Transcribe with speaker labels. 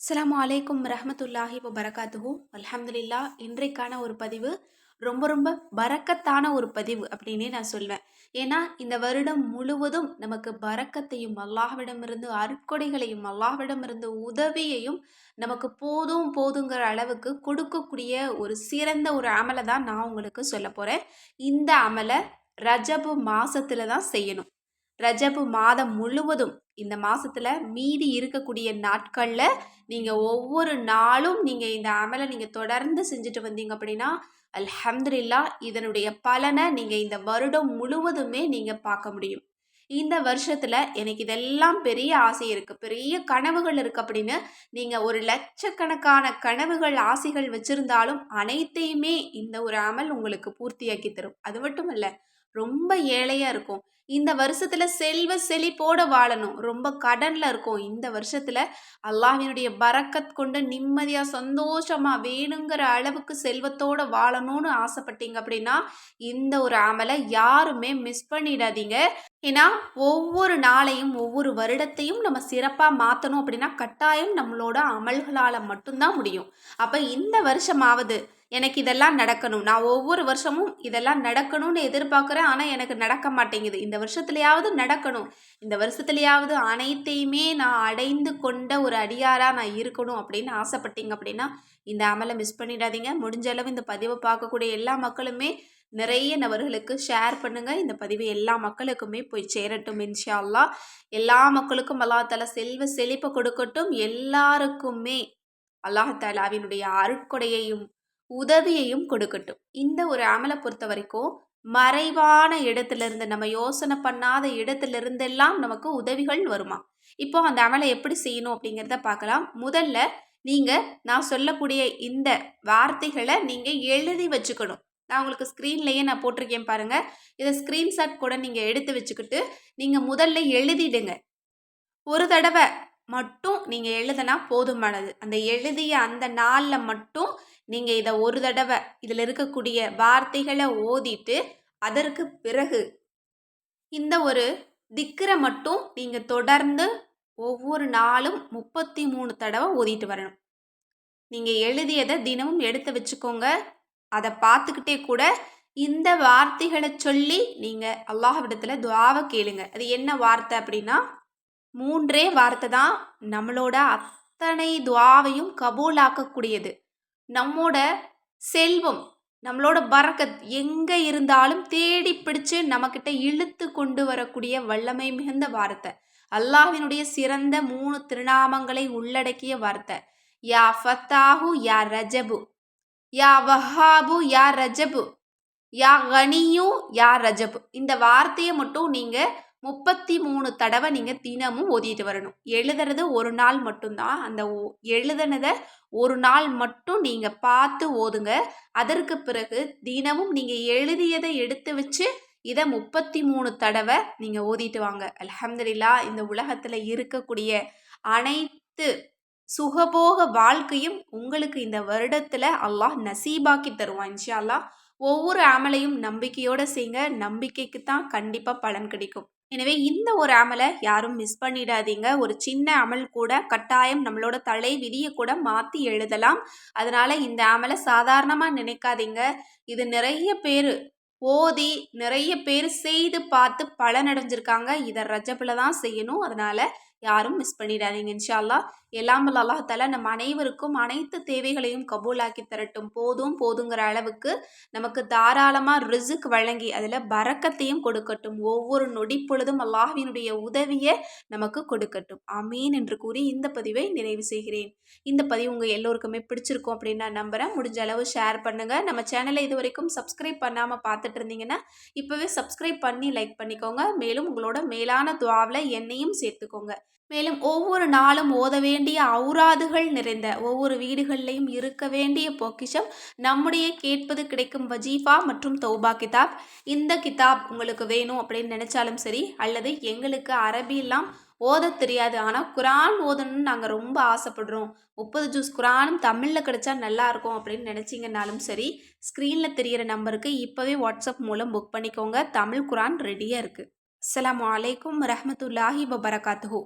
Speaker 1: அஸ்லாம் அலைக்கும் ரஹமத்துல்லாஹி பரகாத்துஹூ அலமதுல்லா இன்றைக்கான ஒரு பதிவு ரொம்ப ரொம்ப பறக்கத்தான ஒரு பதிவு அப்படின்னே நான் சொல்வேன். ஏன்னா இந்த வருடம் முழுவதும் நமக்கு பறக்கத்தையும் அல்லாஹ்விடமிருந்து அருட்கொடைகளையும் அல்லாஹ்விடமிருந்து உதவியையும் நமக்கு போதும் போதுங்கிற அளவுக்கு கொடுக்கக்கூடிய ஒரு சிறந்த ஒரு அமலை தான் நான் உங்களுக்கு சொல்ல போகிறேன் இந்த அமலை ரஜபு மாசத்துல தான் செய்யணும். ரஜப்பு மாதம் முழுவதும் இந்த மாதத்தில் மீதி இருக்கக்கூடிய நாட்களில் நீங்கள் ஒவ்வொரு நாளும் நீங்கள் இந்த அமலை நீங்கள் தொடர்ந்து செஞ்சுட்டு வந்தீங்க அப்படின்னா அல்ஹம்துல்லா இதனுடைய பலனை நீங்கள் இந்த வருடம் முழுவதுமே நீங்கள் பார்க்க முடியும். இந்த வருஷத்தில் எனக்கு இதெல்லாம் பெரிய ஆசை இருக்குது பெரிய கனவுகள் இருக்குது அப்படின்னு நீங்கள் ஒரு லட்சக்கணக்கான கனவுகள் ஆசைகள் வச்சுருந்தாலும் அனைத்தையுமே இந்த ஒரு அமல் உங்களுக்கு பூர்த்தியாக்கி தரும். அது மட்டும் இல்லை ரொம்ப ஏழையா இருக்கும். இந்த வருஷத்துல செல்வ செழிப்போட வாழணும். ரொம்ப கடன்ல இருக்கும். இந்த வருஷத்துல அல்லாஹினுடைய பறக்கத் கொண்டு நிம்மதியா சந்தோஷமா வேணுங்கிற அளவுக்கு செல்வத்தோட வாழணும்னு ஆசைப்பட்டீங்க அப்படின்னா இந்த ஒரு அமலை யாருமே மிஸ் பண்ணிடாதீங்க. ஏன்னா ஒவ்வொரு நாளையும் ஒவ்வொரு வருடத்தையும் நம்ம சிறப்பாக மாற்றணும் அப்படின்னா கட்டாயம் நம்மளோட அமல்களால் மட்டும்தான் முடியும். அப்போ இந்த வருஷமாவது எனக்கு இதெல்லாம் நடக்கணும். நான் ஒவ்வொரு வருஷமும் இதெல்லாம் நடக்கணும்னு எதிர்பார்க்குறேன். ஆனால் எனக்கு நடக்க மாட்டேங்குது. இந்த வருஷத்துலையாவது நடக்கணும். இந்த வருஷத்துலையாவது அனைத்தையுமே நான் அடைந்து கொண்ட ஒரு அடியாராக நான் இருக்கணும் அப்படின்னு ஆசைப்பட்டீங்க அப்படின்னா இந்த அமலை மிஸ் பண்ணிடாதீங்க. முடிஞ்ச அளவு இந்த பதிவை பார்க்கக்கூடிய எல்லா மக்களுமே நிறைய நபர்களுக்கு ஷேர் பண்ணுங்கள் இந்த பதிவு எல்லா மக்களுக்குமே போய் சேரட்டும் இன்ஷா அல்லா எல்லா மக்களுக்கும் அல்லாஹால செல்வ செழிப்பை கொடுக்கட்டும். எல்லாருக்குமே அல்லாஹாலாவினுடைய அருட்கொடையையும் உதவியையும் கொடுக்கட்டும். இந்த ஒரு அமலை பொறுத்த வரைக்கும் மறைவான இடத்துல இருந்து நம்ம யோசனை பண்ணாத இடத்துல இருந்தெல்லாம் நமக்கு உதவிகள் வருமா? இப்போ அந்த அமலை எப்படி செய்யணும் அப்படிங்கிறத பார்க்கலாம். முதல்ல நீங்கள் நான் சொல்லக்கூடிய இந்த வார்த்தைகளை நீங்கள் எழுதி வச்சுக்கணும். நான் உங்களுக்கு ஸ்க்ரீன்லேயே நான் போட்டிருக்கேன் பாருங்கள் இதை ஸ்க்ரீன்ஷாட் கூட நீங்கள் எடுத்து வச்சுக்கிட்டு நீங்கள் முதல்ல எழுதிடுங்க. ஒரு தடவை மட்டும் நீங்கள் எழுதுனா போதுமானது. அந்த எழுதிய அந்த நாளில் மட்டும் நீங்கள் இதை ஒரு தடவை இதில் இருக்கக்கூடிய வார்த்தைகளை ஓதிட்டு அதற்கு பிறகு இந்த ஒரு திக்கரை மட்டும் நீங்கள் தொடர்ந்து ஒவ்வொரு நாளும் முப்பத்தி மூணு தடவை ஓதிட்டு வரணும். நீங்கள் எழுதியதை தினமும் எடுத்து வச்சுக்கோங்க. அதை பார்த்துக்கிட்டே கூட இந்த வார்த்தைகளை சொல்லி நீங்கள் அல்லாஹ்விடத்தில் துவாவை கேளுங்க. அது என்ன வார்த்தை அப்படின்னா மூன்றே வார்த்தை தான் நம்மளோட அத்தனை துவாவையும் கபூலாக்கக்கூடியது. நம்மோட செல்வம் நம்மளோட பறக்கத் எங்கே இருந்தாலும் தேடி பிடிச்சு நம்மக்கிட்ட இழுத்து கொண்டு வரக்கூடிய வல்லமை மிகுந்த வார்த்தை. அல்லாஹினுடைய சிறந்த மூணு திருநாமங்களை உள்ளடக்கிய வார்த்தை. யா ஃபத்தாஹு யா ரஜபு. யா வஹாபு யா ரஜபு. யா கனியு யா ரஜபு. இந்த வார்த்தையை மட்டும் நீங்கள் முப்பத்தி மூணு தடவை நீங்கள் தினமும் ஓதிட்டு வரணும். எழுதுறது ஒரு நாள் மட்டும்தான். அந்த எழுதுனதை ஒரு நாள் மட்டும் நீங்கள் பார்த்து ஓதுங்க. அதற்கு பிறகு தினமும் நீங்கள் எழுதியதை எடுத்து வச்சு இதை முப்பத்தி மூணு தடவை நீங்கள் ஓதிட்டு வாங்க. அலமதுல்லா இந்த உலகத்தில் இருக்கக்கூடிய அனைத்து சுகபோக வாழ்க்கையும் உங்களுக்கு இந்த வருடத்தில் அல்லாஹ் நசீபாக்கி தருவான் இன்ஷா அல்லாஹ். ஒவ்வொரு அமலையும் நம்பிக்கையோடு செய்யுங்க நம்பிக்கைக்கு தான் கண்டிப்பாக பலன் கிடைக்கும். எனவே இந்த ஒரு அமலை யாரும் மிஸ் பண்ணிடாதீங்க. ஒரு சின்ன அமல் கூட கட்டாயம் நம்மளோட தலை விதியை கூட மாற்றி எழுதலாம். அதனால் இந்த அமலை சாதாரணமாக நினைக்காதீங்க. இது நிறைய பேர் ஓதி நிறைய பேர் செய்து பார்த்து பலனடைஞ்சிருக்காங்க. இதை ரஜபில் தான் செய்யணும். அதனால் யாரும் மிஸ் பண்ணிடாதீங்க. இன்ஷால்லா எல்லாம் அல்லாஹால நம்ம அனைவருக்கும் அனைத்து தேவைகளையும் கபூலாக்கி தரட்டும். போதும் போதுங்கிற அளவுக்கு நமக்கு தாராளமாக ரிசுக் வழங்கி அதில் பறக்கத்தையும் கொடுக்கட்டும். ஒவ்வொரு நொடி பொழுதும் அல்லாஹினுடைய உதவியை நமக்கு கொடுக்கட்டும். அமீன் என்று கூறி இந்த பதிவை நிறைவு செய்கிறேன். இந்த பதிவு உங்கள் எல்லோருக்குமே பிடிச்சிருக்கும் அப்படின்னு நான் நம்புகிறேன் முடிஞ்ச அளவு ஷேர் பண்ணுங்கள் நம்ம சேனலை இது வரைக்கும் சப்ஸ்கிரைப் பண்ணாமல் பார்த்துட்டு இருந்தீங்கன்னா இப்போவே சப்ஸ்கிரைப் பண்ணி லைக் பண்ணிக்கோங்க. மேலும் உங்களோட மேலான துவாவில் என்னையும் சேர்த்துக்கோங்க. மேலும் ஒவ்வொரு நாளும் ஓத வேண்டிய அவுராதுகள் நிறைந்த ஒவ்வொரு வீடுகளிலையும் இருக்க வேண்டிய பொக்கிஷம் நம்முடைய கேட்பது கிடைக்கும் வஜீஃபா மற்றும் தௌபா கிதாப். இந்த கிதாப் உங்களுக்கு வேணும் அப்படின்னு நினச்சாலும் சரி அல்லது எங்களுக்கு அரபியெல்லாம் ஓத தெரியாது. ஆனால் குரான் ஓதணும்னு நாங்கள் ரொம்ப ஆசைப்படுறோம். முப்பது ஜூஸ் குரானும் தமிழில் கிடைச்சா நல்லாயிருக்கும் அப்படின்னு நினச்சிங்கனாலும் சரி ஸ்க்ரீனில் தெரிகிற நம்பருக்கு இப்போவே வாட்ஸ்அப் மூலம் புக் பண்ணிக்கோங்க. தமிழ் குரான் ரெடியாக இருக்குது அஸ்லாம் வலைக்கம் ரஹமத்துல்லாஹி வபரகாத்துஹூ.